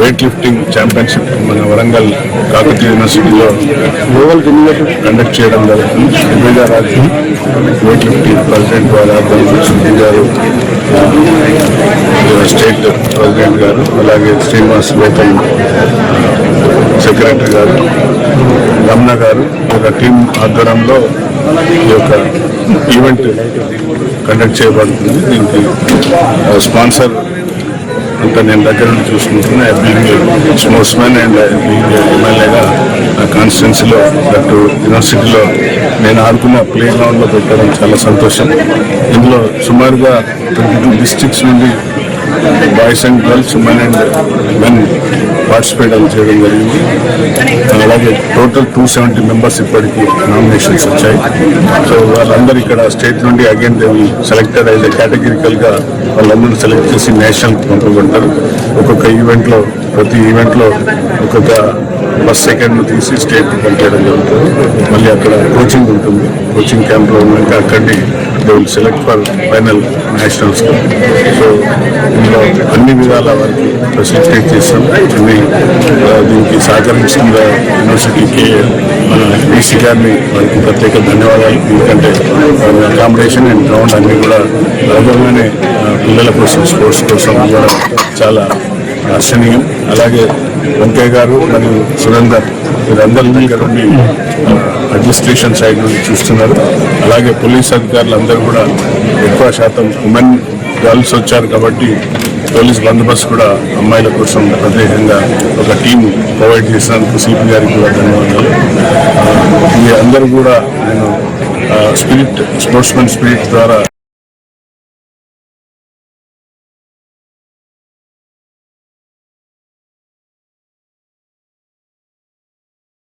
Weight lifting championship మన వరంగల్ కాకతీయ యూనివర్సిటీలో conduct చేయడం జరుగుతుంది Divya Raju weight lifting president గారు ఆధ్వర్యంలో గారు స్టేట్ ప్రెసిడెంట్ గారు అలాగే శ్రీనివాస్ లోకల్ సెక్రటరీ గారు రమణ గారు యొక్క టీం ఆధ్వర్యంలో ఈ యొక్క ఈవెంట్ కండక్ట్ చేయబడుతుంది. దీనికి స్పాన్సర్ అంతా నేను దగ్గర నుండి చూసుకుంటున్నా being sportsman and being ఎమ్మెల్యేగా నా కాన్స్టిట్యున్సీలో దట్ యూనివర్సిటీలో నేను ఆడుకున్న ప్లే గ్రౌండ్లో పెట్టడం చాలా సంతోషం. ఇందులో సుమారుగా ట్వంటీ టూ డిస్ట్రిక్ట్స్ నుండి boys and girls men and men participate చేయడం జరిగింది. అలాగే టోటల్ టూ సెవెంటీ మెంబర్స్ ఇప్పటికి నామినేషన్స్ వచ్చాయి. సో వాళ్ళందరూ ఇక్కడ స్టేట్ నుండి అగైన్ దేవి సెలెక్టెడ్ అయితే కేటగిరికల్గా వాళ్ళందరూ సెలెక్ట్ చేసి నేషనల్ పంపబడతారు. ఒక్కొక్క ఈవెంట్లో ప్రతి ఈవెంట్లో ఒక్కొక్క ఫస్ట్ సెకండ్ తీసి స్టేట్ పంపించడం జరుగుతుంది. మళ్ళీ అక్కడ కోచింగ్ ఉంటుంది. కోచింగ్ క్యాంప్లో ఉన్నాక అక్కడిని they will select for final nationals so ఇందులో అన్ని విధాల వారికి ఫెసిలిటేట్ చేస్తాం. అన్ని దీనికి సహకరించిన యూనివర్సిటీకి మన బీసీ గారిని వారికి ప్రత్యేక ధన్యవాదాలు. ఎందుకంటే అకామిడేషన్ అండ్ గ్రౌండ్ అన్ని కూడా భాగంగానే పిల్లల కోసం స్పోర్ట్స్ కోసం కూడా చాలా దర్శనీయం అలాగే వెంకయ్య గారు మరియు సురేందర్ వీరందరి దగ్గర ఉండి అడ్మినిస్ట్రేషన్ సైడ్ నుండి చూస్తున్నారు. అలాగే పోలీస్ అధికారులు అందరూ కూడా ఎక్కువ శాతం ఉమెన్ గర్ల్స్ వచ్చారు కాబట్టి పోలీస్ బందోబస్తు కూడా అమ్మాయిల కోసం ప్రత్యేకంగా ఒక టీం ప్రొవైడ్ చేసినందుకు సిపి గారికి కూడా ధన్యవాదాలు. మీ అందరూ కూడా నేను స్పిరిట్ స్పోర్ట్స్మెన్ స్పిరిట్ ద్వారా